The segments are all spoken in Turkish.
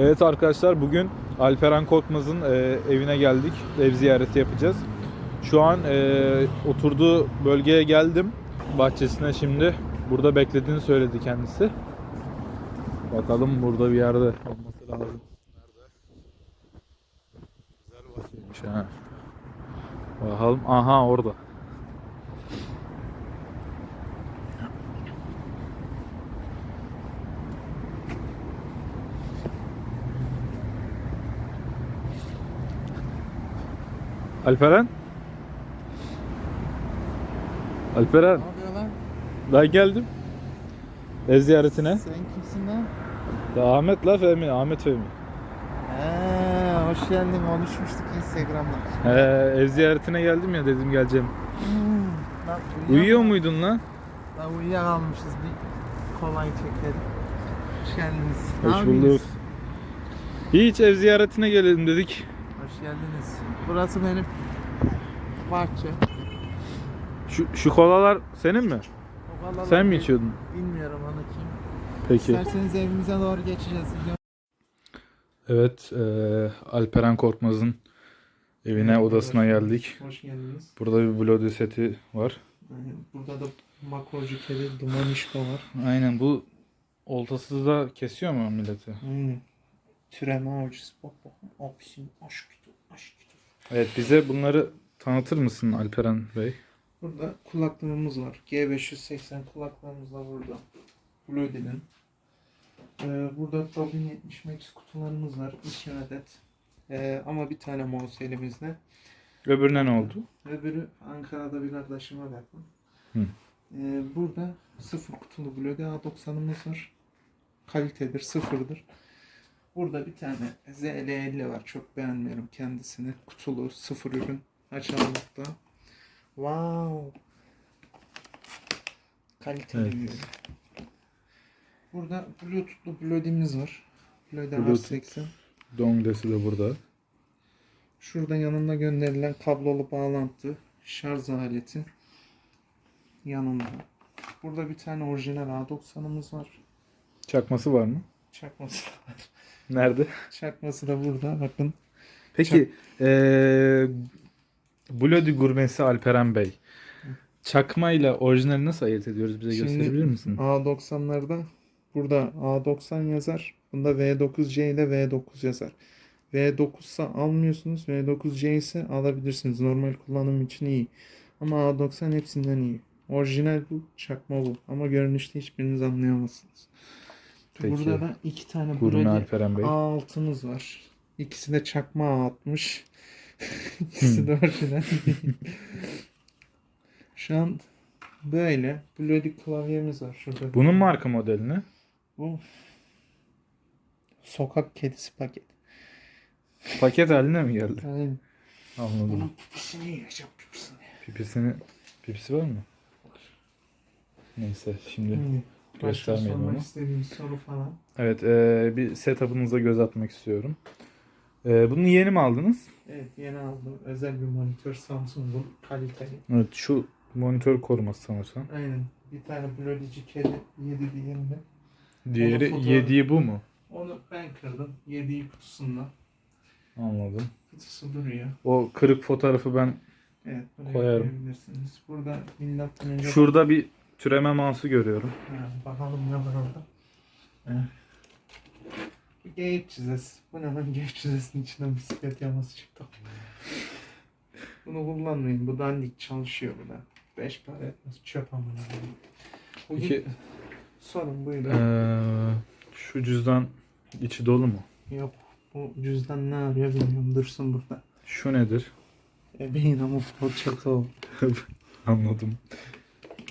Evet arkadaşlar bugün Alperen Korkmaz'ın e, evine geldik. Ev ziyareti yapacağız. Şu an e, oturduğu bölgeye geldim. Bahçesine şimdi. Burada beklediğini söyledi kendisi. Bakalım burada bir yerde olması lazım. Nerede? Güzel bahçeymiş ha. Bakalım. Aha orada. Alperen? Alperen, Ne yapıyor lan? ben geldim. Ev ziyaretine. Sen kimsin lan? Ya Ahmet la Fehmi, Ahmet Fehmi. Eee hoş geldin konuşmuştuk Instagram'da. He, ev ziyaretine geldim ya dedim geleceğim. Hmm, lan Uyuyor muydun lan? Lan uyuyakalmışız bir kolay çekelim. Hoş geldiniz. Hoş bulduk. Hiç ev ziyaretine gelelim dedik. Hoş geldiniz. Burası benim bahçe. Şu, şu kolalar senin mi? O kadar Sen mi içiyordun? Bilmiyorum onu kim. Peki. İsterseniz evimize doğru geçeceğiz. Evet, e, Alperen Korkmaz'ın evine, odasına geldik. Hoş geldiniz. Burada bir Bloody seti var. Burada da makorcu kedi dumanişko var. Aynen bu oltasız da kesiyor mu milleti? Aynen. Türeme avcısı. Bak bak. Abisin aşk kütü. Aşk kütü. Evet bize bunları tanıtır mısın Alperen Bey? Burada kulaklığımız var. G580 kulaklığımız da burada. Blödy'nin. Ee, burada Robin 70 Max kutularımız var. 2 adet. Ee, ama bir tane mouse elimizde. Öbürüne ne oldu? Öbürü Ankara'da bir kardeşime verdim. Hı. Ee, burada sıfır kutulu Blödy A90'ımız var. Kalitedir, sıfırdır. Burada bir tane ZL50 var. Çok beğenmiyorum kendisini. Kutulu, sıfır ürün. Açalım hatta. Wow. Kaliteli Evet. bir ürün. Burada Bluetooth'lu Blödy'miz var. Blödy Bluetooth. R80. Donglesi de burada. Şurada yanında gönderilen kablolu bağlantı, şarj aleti yanında. Burada bir tane orijinal A90'ımız var. Çakması var mı? Çakması da var. Nerede? Çakması da burada. Bakın. Peki eee Bloody gurmesi Alperen Bey. Çakma ile orijinali nasıl ayırt ediyoruz? Bize Şimdi- gösterebilir misin? A90'larda burada A90 yazar. Bunda V9C ile V9 yazar. V9 ise almıyorsunuz. V9C ise alabilirsiniz. Normal kullanım için iyi. Ama A90 hepsinden iyi. Orijinal bu, çakma bu. Ama görünüşte hiçbiriniz anlayamazsınız. Peki. Burada da iki tane Bey. A6'mız var. İkisi de çakma A60. İkisi de orijinal değil. Şu an böyle. Bloody klavyemiz var şurada. Bunun marka modeli ne? Bu sokak kedisi paket. Paket haline mi geldi? Yani Anladım. bunun pipisini yiyeceğim pipisini. Pipisini pipisi var mı? Neyse şimdi Hmm. Başka göstermeyelim onu. istediğim soru falan. Evet eee, bir setup'ınıza göz atmak istiyorum. Eee, bunu yeni mi aldınız? Evet yeni aldım. Özel bir monitör Samsung'un kaliteli. Evet şu monitör koruması sanırsam. Aynen. Bir tane Bloody'ci kedi yedi diğerinde. Diğeri fotoğraf- yediği bu mu? Onu ben kırdım. Yediği kutusundan. Anladım. Kutusu duruyor. O kırık fotoğrafı ben Evet buraya Koyarım. koyabilirsiniz. Burada milattan önce şurada bir türeme mouse'u görüyorum. Ha, bakalım ne var orada. Ha. Bir geyik çizesi. Bu ne lan geyik çizesinin içinden bisiklet yaması çıktı. Bunu kullanmayın. Bu dandik çalışıyor bu da. Beş para etmez. Çöp amına. Bugün İki- sorun buydu. Eee, şu cüzdan içi dolu mu? Yok. Bu cüzdan ne arıyor bilmiyorum. Dursun burada. Şu nedir? Ebeğin ama falçata o. Anladım.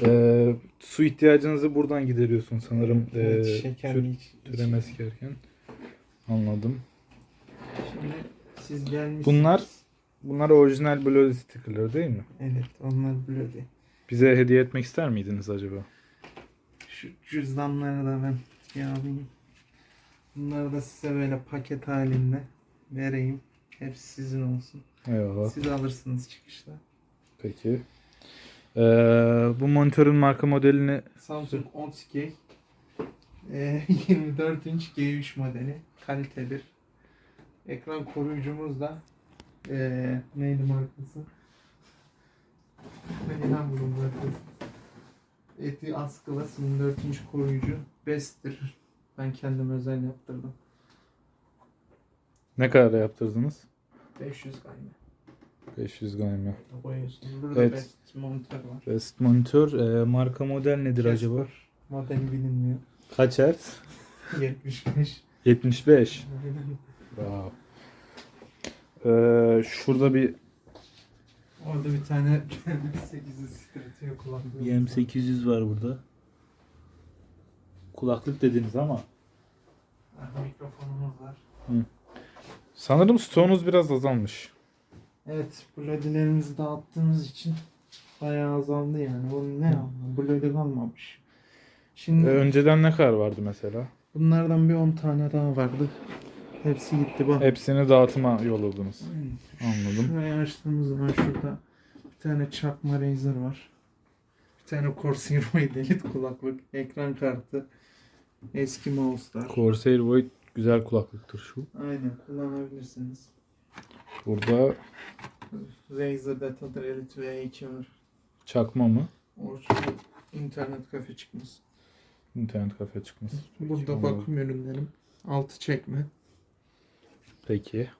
Eee, su ihtiyacınızı buradan gideriyorsun sanırım. Evet, Eee, şekerli tür- iç- türeme sikerken. Anladım. Şimdi siz gelmişsiniz. Bunlar bunlar orijinal Bloody sticker'ları değil mi? Evet onlar böyle. Bize hediye etmek ister miydiniz acaba? Şu cüzdanları da ben alayım. Bunları da size böyle paket halinde vereyim. Hepsi sizin olsun. Eyvallah. Siz alırsınız çıkışta. Peki. Eee, bu monitörün marka modelini Samsung 10 K Ee, 24 inç G3 modeli. Kalite bir. Ekran koruyucumuz da ee, neydi markası? Neydi lan bunun markası? Eti Asclas 24 inç koruyucu. Best'tir. Ben kendim özel yaptırdım. Ne kadar yaptırdınız? 500 gayme. 500 galiba. Koyuyorsun. Burada Evet. Best monitör var. Best monitör e, marka model nedir acaba? Casper. Modeli bilinmiyor. Kaç hertz? 75. 75. Aynen. Wow. Ee, şurada bir Orada bir tane 800 stratiyor kulaklığı. BM800 var burada. Kulaklık dediniz ama Mikrofonumuz var. sanırım stoğunuz biraz azalmış. Evet, blödilerimizi dağıttığımız için bayağı azaldı yani. Bunun ne anlamı? Blödi kalmamış. Şimdi Ee, önceden ne kadar vardı mesela? bunlardan bir 10 tane daha vardı. Hepsi gitti bak. Hepsini dağıtıma yolladınız. Anladım. Şurayı açtığımız zaman şurada bir tane çakma Razer var. Bir tane Corsair Void Elite kulaklık, ekran kartı, eski mouse'lar. Corsair Void güzel kulaklıktır şu. Aynen kullanabilirsiniz. Burada Razer Datadır Elite V2 var. çakma mı? Orijinal internet kafe çıkmış. İnternet kafe çıkması. Burada Anladım. bakım ürünlerim. Altı çekme. Peki.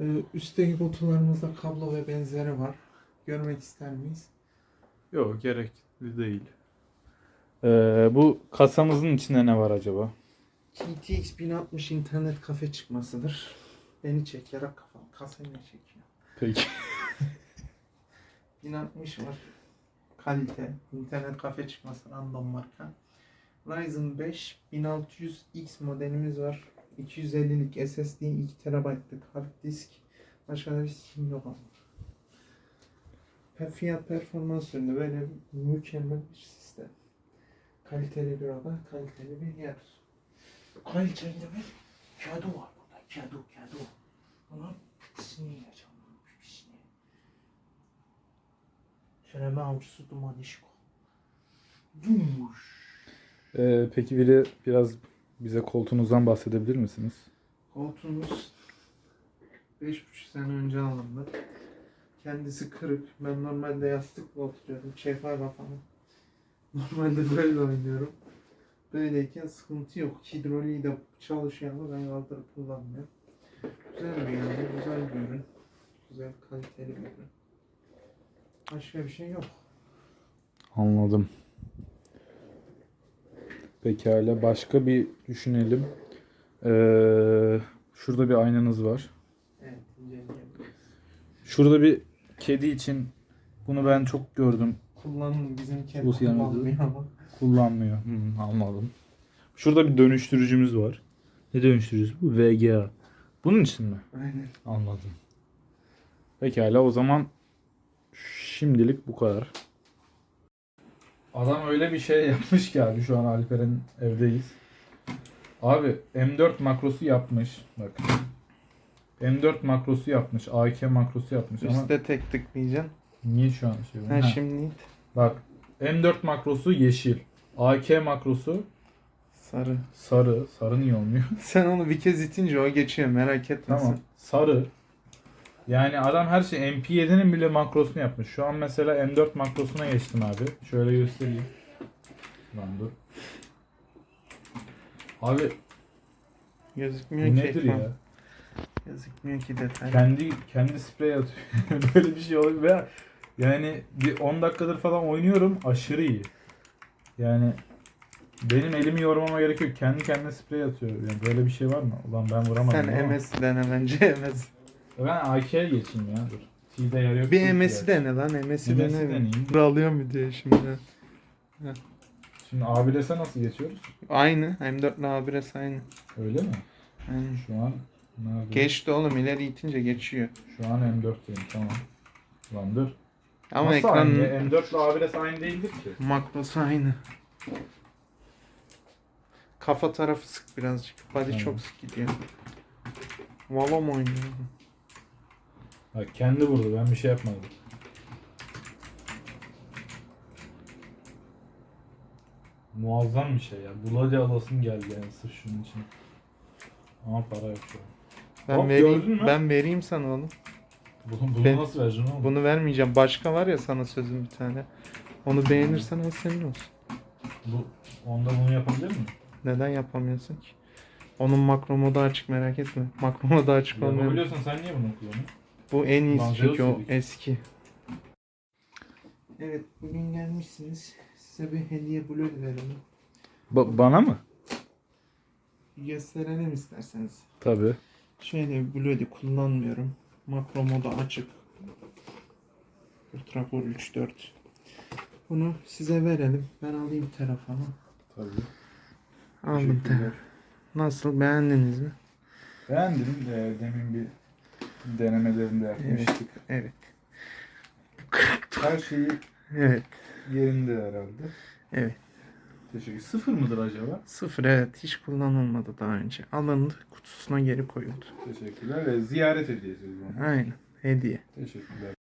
Ee, üstteki kutularımızda kablo ve benzeri var. Görmek ister miyiz? Yok gerekli değil. Ee, bu kasamızın içinde ne var acaba? GTX 1060 internet kafe çıkmasıdır. Beni çek yarak kafam. Kasayı ne çekiyor? Peki. 1060 var. Kalite. internet kafe çıkması random marka. Ryzen 5 1600X modelimiz var. 250'lik SSD 2 TB'lık hard disk. Başka da bir sim yok ama. Fiyat performans ürünü böyle mükemmel bir sistem. Kaliteli bir oda, kaliteli bir yer. Kaliteli bir kağıdı var Kağıdı, kağıdı. Bunun pisini yiyeceğim. Pisini. Süreme avcısı duman işko. Dumuş. Ee, peki biri biraz bize koltuğunuzdan bahsedebilir misiniz? Koltuğumuz 5,5 sene önce alındı. Kendisi kırık. Ben normalde yastıkla oturuyorum. Şeffaf kafamı. Normalde böyle oynuyorum. Böyleyken sıkıntı yok. Hidroliği de çalışıyor ama ben kaldırıp kullanmıyorum. Güzel bir yani. Güzel bir ürün. Güzel kaliteli bir ürün. Başka bir şey yok. Anladım. Pekala başka bir düşünelim. Ee, şurada bir aynanız var. Evet. Şurada bir kedi için bunu ben çok gördüm. Kullanın bizim yanında. kullanmıyor ama. Kullanmıyor. Hmm, anladım. Şurada bir dönüştürücümüz var. Ne dönüştürücüsü bu? VGA. Bunun için mi? Aynen. Anladım. Pekala o zaman şimdilik bu kadar. Adam öyle bir şey yapmış ki abi şu an Alper'in evdeyiz. Abi M4 makrosu yapmış. Bak. M4 makrosu yapmış. AK makrosu yapmış ama Üste tek tıklayacaksın. niye şu an şey Ha, Ha, şimdi Bak M4 makrosu yeşil. AK makrosu sarı. sarı. Sarı niye olmuyor? Sen onu bir kez itince o geçiyor merak etme Tamam. Sarı. Yani adam her şey MP7'nin bile makrosunu yapmış. Şu an mesela M4 makrosuna geçtim abi. Şöyle göstereyim. Lan dur. Abi sen. bu Gözükmüyor ki nedir ekran. ya? Gözükmüyor ki detay. Kendi kendi sprey atıyor. Böyle bir şey. Ve yani bir 10 dakikadır falan oynuyorum. Aşırı iyi. Yani benim elimi yormama gerek yok. Kendi kendine sprey atıyor. Yani böyle bir şey var mı? Ulan ben vuramadım. Sen ama. MS dene bence MS. Ben AK'ye geçeyim ya. Dur. T'de yer yok. Bir MS'i dene lan MS'i dene. deneyeyim. Dur alıyorum video şimdi. Şimdi abilese nasıl geçiyoruz? Aynı. M4 ile A1S aynı. Öyle mi? Aynen. Şu an nerede? Geçti oğlum ileri itince geçiyor. Şu an M4'teyim tamam. Lan dur. Ama Nasıl aynı ekranın ya? M4 ile abilese aynı değildir ki. makrosu aynı. Kafa tarafı sık birazcık. Body Tamam. çok sık gidiyor. Valo mu oynuyor? Bak kendi vurdu ben bir şey yapmadım. Muazzam bir şey ya. Bloody alasım geldi yani sırf şunun için. Ama para yok şu an. Ben Hop, gördün vereyim, mü? ben vereyim sana onu. Bunu, bunu Ben- nasıl vereceksin oğlum? Bunu vermeyeceğim. Başka var ya sana sözüm bir tane. Onu beğenirsen o senin olsun. Bu, onda bunu yapabilir miyim? Neden yapamıyorsun ki? Onun makro modu açık merak etme. Makro modu açık olmuyor. Yapabiliyorsan sen niye bunu kullanıyorsun? Bu en iyisi Manzara çünkü o sildik. eski. Evet bugün gelmişsiniz. Size bir hediye blue verelim. bana mı? Gösterelim isterseniz. Tabii. Şöyle bir Bloody kullanmıyorum. Makro modu açık. Ultracore 3.4. Bunu size verelim. Ben alayım telefonu. Tabii. Aldım telefonu. Nasıl beğendiniz mi? Beğendim. Ee, demin bir denemelerinde yapmıştık. Evet. Her şeyi Evet. yerinde herhalde. Evet. Teşekkür. Sıfır mıdır acaba? Sıfır evet. Hiç kullanılmadı daha önce. Alındı. Kutusuna geri koyuldu. Teşekkürler. Ee, ziyaret hediyesi o zaman. Aynen. Hediye. Teşekkürler.